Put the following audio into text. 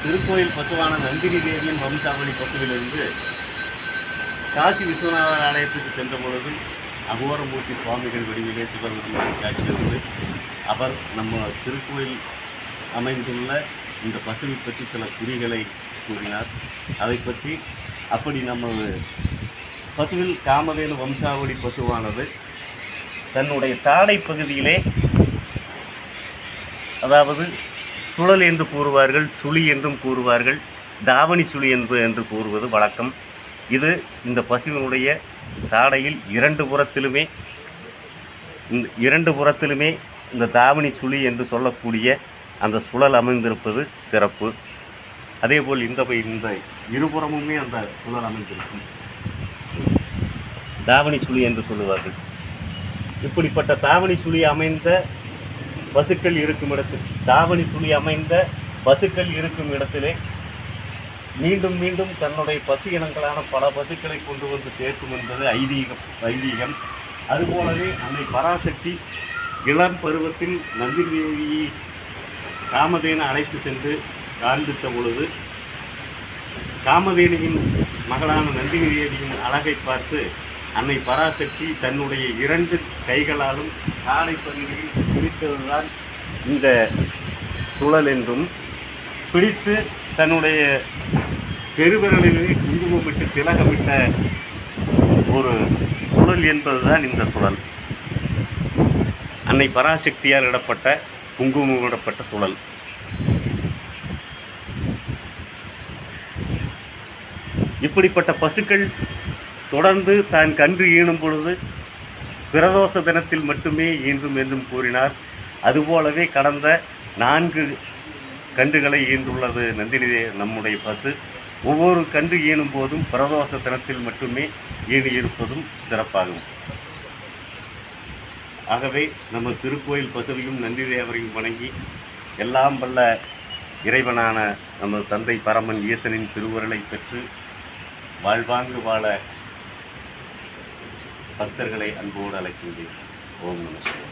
திருக்கோயில் பசுவான நந்தினி தேவியின் வம்சாவளி பசுவிலிருந்து காசி விஸ்வநாதர் ஆலயத்துக்கு சென்ற பொழுது அகோரமூர்த்தி சுவாமிகள் வடிவிலே சிவபெருமான் காட்சி அவர் நம்ம திருக்கோயில் அமைந்துள்ள இந்த பசுவை பற்றி சில குறிகளை கூறினார். அதை பற்றி அப்படி நம்ம பசுவில் காமதேனு வம்சாவளி பசுவானது தன்னுடைய தாடை பகுதியிலே அதாவது சுழல் என்று கூறுவார்கள் சுழி என்றும் கூறுவார்கள் தாவணி சுழி என்று என்று கூறுவது வழக்கம். இது இந்த பசுவினுடைய தாடையில் இரண்டு புறத்திலுமே இந்த இரண்டு புறத்திலுமே இந்த தாவணி சுழி என்று சொல்லக்கூடிய அந்த சுழல் அமைந்திருப்பது சிறப்பு. அதேபோல் இந்த பை- இந்த இருபுறமுமே அந்த சுழல் அமைந்திருக்கும். தாவணி சுழி என்று சொல்லுவார்கள். இப்படிப்பட்ட தாவணி சுழி அமைந்த பசுக்கள் இருக்கும் இடத்தில் தாவணி சுழி அமைந்த பசுக்கள் இருக்கும் இடத்திலே மீண்டும் மீண்டும் தன்னுடைய பசு இனங்களான பல பசுக்களை கொண்டு வந்து சேர்க்கும் என்பது ஐதீகம் ஐதீகம். அதுபோலவே அன்னை பராசக்தி இளம் பருவத்தில் நந்தினி காமதேன அழைத்து சென்று காண்பித்த பொழுது காமதேனியின் மகளான நந்தினி தேவியின் அழகை பார்த்து அன்னை பராசக்தி தன்னுடைய இரண்டு கைகளாலும் காலை பகுதியில் பிடித்ததுதான் இந்த சுழல் என்றும் பிடித்து தன்னுடைய பெருவிரலிலே குங்குமமிட்டு திலகமிட்ட ஒரு சுழல் என்பதுதான் இந்த சுழல். அன்னை பராசக்தியால் இடப்பட்ட குங்குமமிடப்பட்ட சுழல். இப்படிப்பட்ட பசுக்கள் தொடர்ந்து தான் கன்று ஈனும் பொழுது பிரதோஷ தினத்தில் மட்டுமே ஈன்றும் என்றும் கூறினார். அதுபோலவே கடந்த நான்கு கன்றுகளை ஈன்றுள்ளது நந்தினி நம்முடைய பசு. ஒவ்வொரு கன்று ஈனும் போதும் பிரதோஷ தினத்தில் மட்டுமே ஈனி இருப்பதும் சிறப்பாகும். ஆகவே நம்ம திருக்கோயில் பசுவையும் நந்தி தேவரையும் வணங்கி எல்லாம் வல்ல இறைவனான நமது தந்தை பரமன் ஈசனின் திருவுருளை பெற்று வாழ்வாங்கு வாழ பக்தர்களை அன்போடு அழைக்கின்றேன். ஓம் நம